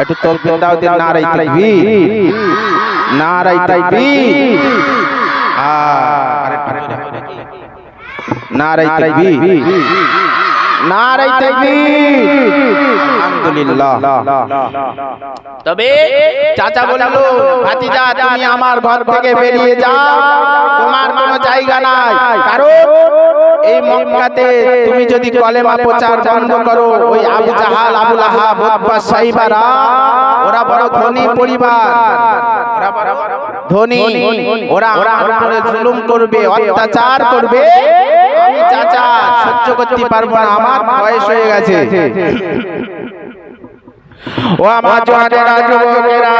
একটু তকবীর দাও দিন নারাই তাকবীর। নারাই হবে নাকি? নারাই তাকবীর। নারাই তাকবীর। আলহামদুলিল্লাহ। তবে চাচা বলল ভাতিজা তুমি আমার ঘর থেকে বেরিয়ে যাও। তোমার কোনো জায়গা নাই। কারণ এই মক্কাতে তুমি যদি কলেমা প্রচার বন্ধ করো ওই আবু জাহাল আবু লাহাব উতবা সাইবারা ওরা বড় ধনী পরিবার। ধনী ওরা আমার উপরে জুলুম করবে অত্যাচার করবে। আমি চাচা সহ্য করতে পারব না আমার বয়স হয়ে গেছে। ও আমার জওয়ানেরা যুবকেরা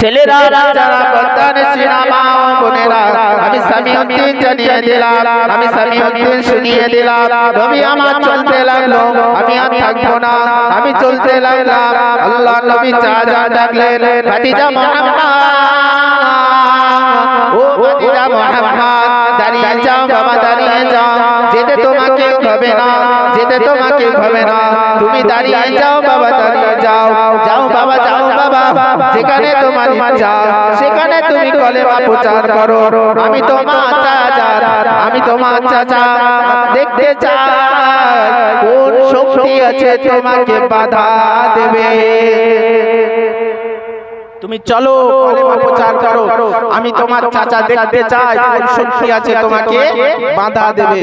ছেলেরা যারা বর্তমানে সিনেমা বোনেরা আমি সামিউদ্দিন জানিয়ে দিলাম আমি সামিউদ্দিন শুনিয়ে দিলাম। নবী আমার চলতে লাগল আমি আর থাকব না আমি চলতে লাগলাম। আল্লাহ নবী চা যা ডাকলেন ভাতিজা মোহাম্মদ। ও ভাতিজা মোহাম্মদ দাঁড়িয়ে যাও বাবা দাঁড়িয়ে যাও যেতে তোমাকে হবে না। যেতে তোমাকে হবে না। তুমি দাঁড়িয়ে যাও, বাবা দাঁড়িয়ে যাও। যাও, বাবা যাও, বাবা। যেখানে তোমার ইচ্ছা সেখানে তুমি কলেমা প্রচার করো। আমি তোমার চাচা, আমি তোমার চাচা। দেখতে চাই, কোন শক্তি আছে তোমাকে বাধা দেবে। তুমি চলো প্রচার করো। আমি তোমার চাচা দেখতে চাই, কোন শক্তি আছে তোমাকে বাধা দেবে।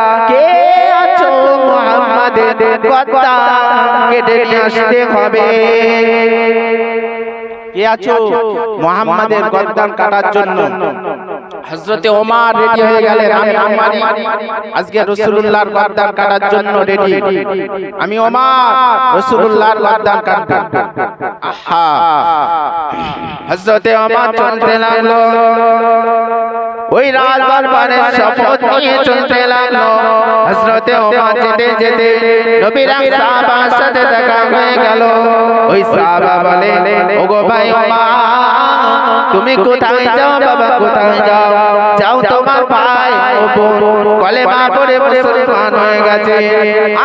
কে আছো মুহাম্মাদের কথা কেটে নিয়ে আসতে হবে। কে আছো মুহাম্মাদের গর্দান কাটার জন্য? হযরতে ওমর রেডি হয়ে গেলেন, আমি ওমর আজকে রাসূলুল্লাহর গর্দান কাটার জন্য রেডি। আমি ওমর, রাসূলুল্লাহর গর্দান কাটব। আহা। হযরতে ওমর চলতে লাগল। ওই রাজ দরবারে শপথ নিয়ে চলতে লাগল। হযরতে ওমর যেতে যেতে নবীর সাহাবার সাথে দেখা হয়ে গেল। ওই সাহাবা বলে, ওগো ভাই ওমর, তুমি কোথায় যাও বাবা, কোথায় যাও? যাও তোমার ভাই কলেমা পড়ে মুসলমান হয়ে গেছে।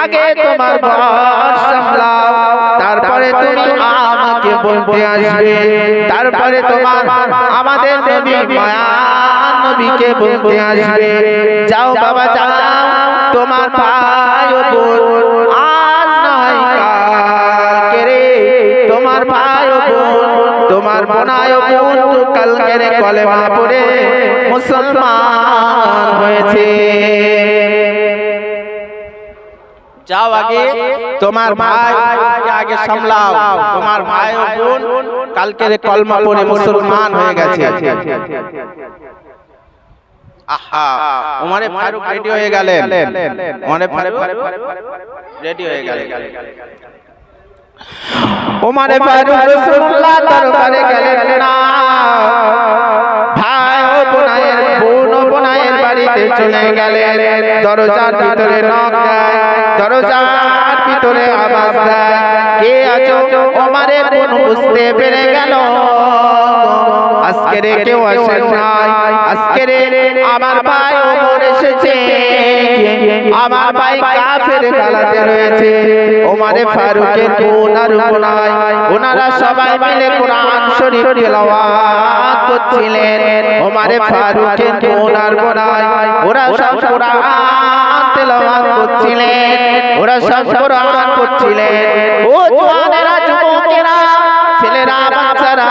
আগে তোমার ঘর সামলাও, তারপরে তুমি আমাকে বলতে আসবে তারপরে তোমার আমাদের নবী মায়া নবীকে বলতে আসবে। যাও বাবা যাও। তোমার ভাই ও বোন আজ নয় কালকে রে তোমার ভাই ও বোন তোমার বোনায় বোন কালকে রে কলেমা পড়ে মুসলমান হয়েছে। যাও আগে তোমার ভাই আগে সামলাও তোমার ভাই ও বোন কালকে রে কলমা পড়ে মুসলমান হয়ে গেছে। আহা ওমারে ফারুক রেডি হয়ে গেলেন। ওমারে ফারুক রেডি হয়ে গেলেন। ওমারে ফারুক রাসূলুল্লাহ দরবারে গেলেন না। বাড়িতে চলে গেলে দরজার ভিতরে নক দেয় দরজার ভিতরে আওয়াজ দেয়। কে আছো? ওমারে কোন বুঝতে পেরে গেল? আজকে রে কেউ আসে নাই। আজকে রে আমার ভাই ওমর এসেছে। আমার ভাই কাফের গালাতে রয়েছে। ওমারে ফারুকের আর বোনাই ওনারা সবাই মিলে কোরআন শরীফ তেলাওয়াত করছিলেন। ওমারে ফারুকের আর বোনাই ওরা সব কোরআন তেলাওয়াত করছিলেন। ওরা সব কোরআন করছিলেন। ও জওয়ানেরা যুবকেরা ছেলেরা বাচ্চারা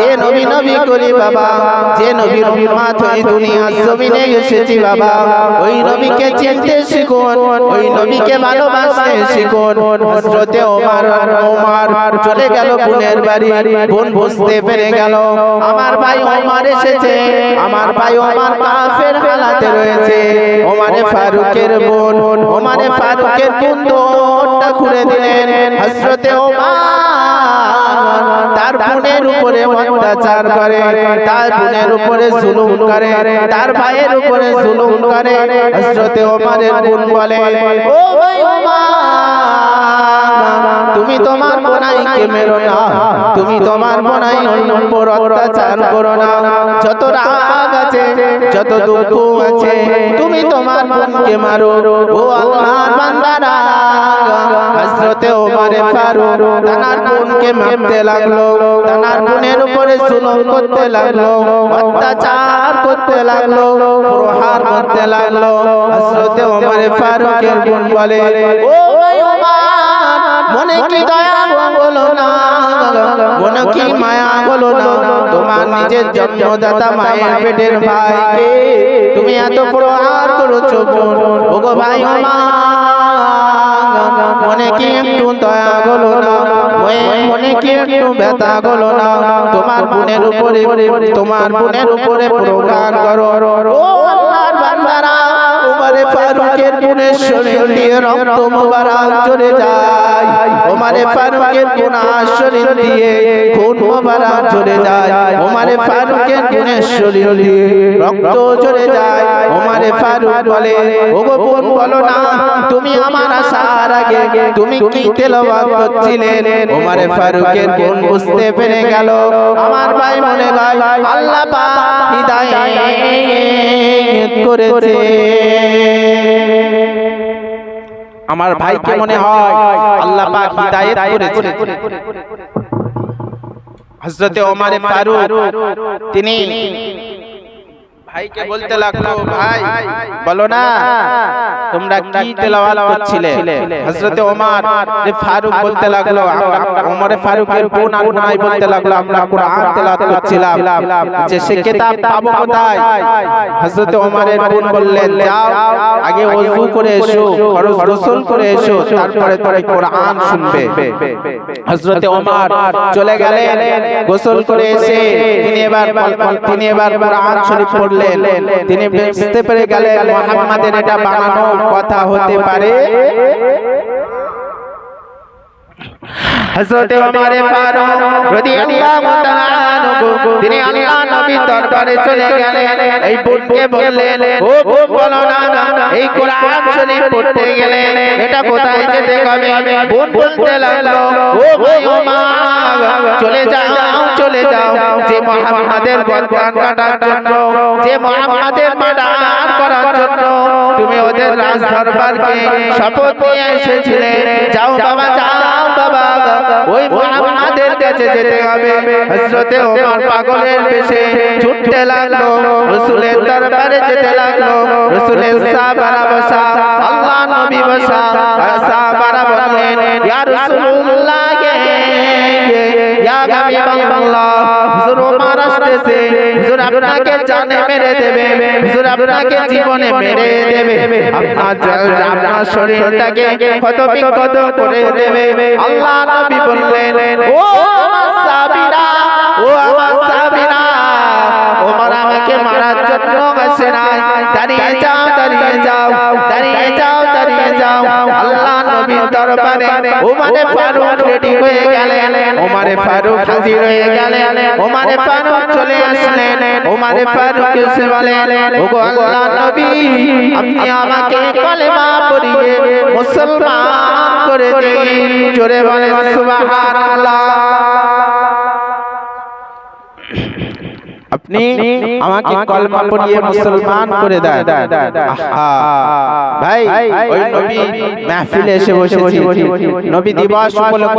গ্রামে করি বাবা, যে নবীর উম্মাত হয়ে দুনিয়ার জমিনে এসেছি বাবা। ওই নবীকে চিনতে শিখুন, ওই নবীকে ভালোবাসতে শিখুন। হযরতে ওমর ওমর চলে গেল বোনের বাড়ি, বোন বুঝতে পেরে গেল, আমার ভাই ওমর এসেছে, আমার ভাই ওমর কাফের হালাতে রয়েছে। ওমরে ফারুকের বোন, ওমরে ফারুকের বোন দোরটা খুলে দিলেন। হযরতে ওমর তার বোনের উপরে অত্যাচার করে, তার বোনের উপরে জুলুম করে, তার ভাইয়ের উপরে জুলুম করে, হযরতে ওমরের বোন বলে, ও তুমি তোমার বোনাইকে মেরো না, তুমি তোমার বোনাই উপর অত্যাচার করো না, যত রাগ আছে, যত দুঃখ আছে, তুমি তোমার বোনকে মারো, ও আল্লাহর বান্দারা। হযরতে ওমরে ফারুক তানার বোনকে মারতে লাগল, তানার বোনের উপরে জুলুম করতে লাগল, অত্যাচার করতে লাগল, প্রহার করতে লাগল। ওমরে ফারুকের বোন বলে, ও মনে কি দয়া হলো না, মনে কি মায়া হলো না, তোমার নিজের জন্মদাতা মায়ের পেটের ভাইকে তুমি এত প্রহার করেছ বোন। ওগো ভাই আমার মনে কি একটু দয়া হলো না কি একটু ব্যথা হলো না তোমার বোনের উপরে তোমার বোনের উপরে প্রকার করো। ও আল্লাহর বান্দারা উমারে ফারুকের বোনের শরীর দিয়ে রক্ত মোবারক চলে যায়। উমারে ফারুকের গুনাহ যায়। ফারুকের রক্ত চলে যায়। উমারে ফারুক বলে, ওগো বোন, বলো না, তুমি আমার আসার আগে তুমি কি তেলাওয়াত করছিলেন উমারে ফারুকের বোন বুঝতে পেরে গেল। আমার ভাই মনে আল্লাহ করেছে। আমার ভাইকে মনে হয় আল্লাহ পাক হিদায়াত করেছে। হযরতে ওমর ফারুক তিনি ভাইকে বলতে লাগল ভাই বলো না তোমরা কি তেলাওয়াত করছিলে? হযরতে ওমর ফারুক বলতে লাগল ওমরে ফারুকের বোন আর বোনাই বলতে লাগল আমরা কোরআন তেলাওয়াত করছিলাম যে সে কিতাব পাবো কোথায়? হযরতে ওমরের বোন বললেন যাও আগে ওযু করে এসো ফরজ গোসল করে এসো তারপরে তুমি কোরআন শুনবে। হযরতে ওমর চলে গেলেন গোসল করে এসে তিনি এবার তিনি এবার কোরআন শরীফ পড়লেন তিনি বুঝতে পেরে গেলেন মোহাম্মদের এটা বানানো কথা হতে পারে। হযরত ওমর ফারুক রাদিয়াল্লাহু তাআলা আনহু তিনি আল্লাহ নবীর দরবারে চলে গেলেন এই বোনকে বললেন ও বোন বলো না এই কোরআন শরীফ পড়তে গেলে এটা কোথায় যেতে হবে বোন বলতে লাগল ও ভাই ওমর চলে যাও চলে যাও যে মুহাম্মাদের বদনাম কাটার জন্য যে মুহাম্মাদের মার্ডার করার জন্য ওদের রাজ দরবারকে শপথ নিয়ে এসেছিলে। যাও বাবা যাও বাবা, ওই মুহাম্মাদের কাছে যেতে হবে। হযরতে ওমর পাগলের বেশে ছুটতে লাগল, রাসূলের দরবারে যেতে লাগল। রাসূলের সাহাবারা বসা, আল্লাহ নবী বসা সাহাবারা বললেন, ইয়া রাসূলুল্লাহ ইয়া হাবিবাল্লাহ হুজুর ওমর আসতেছে। হুজুর আপনাকে জানে দেবে। দেবে। আপনার আপনার শরীরটাকে ক্ষত বিক্ষত করে দেবে। আল্লাহ আমাকে মারার জন্য দাঁড়িয়ে যাও দাঁড়িয়ে যাও দাঁড়িয়ে যাও দাঁড়িয়ে যাও। আল্লাহ নবীর দরবারে ওমরে ফারুক রেডি হয়ে গেলেন ওমরে ফারুক হাজির হয়ে গেলেন ওমরে ফারুক চলে আসলেন ওমরে ফারুক এসে বলেন ওগো আল্লাহ নবী আপনি আমাকে কলেমা পড়িয়ে মুসলমান করে দিন জোরে বলেন সুবহানাল্লাহ আপনি আমাকে কলমা পড়িয়ে মুসলমান করে দেন। ভাই ওই নবী মাহফিলে এসে বসে বসে নবী দিবস উপলক্ষে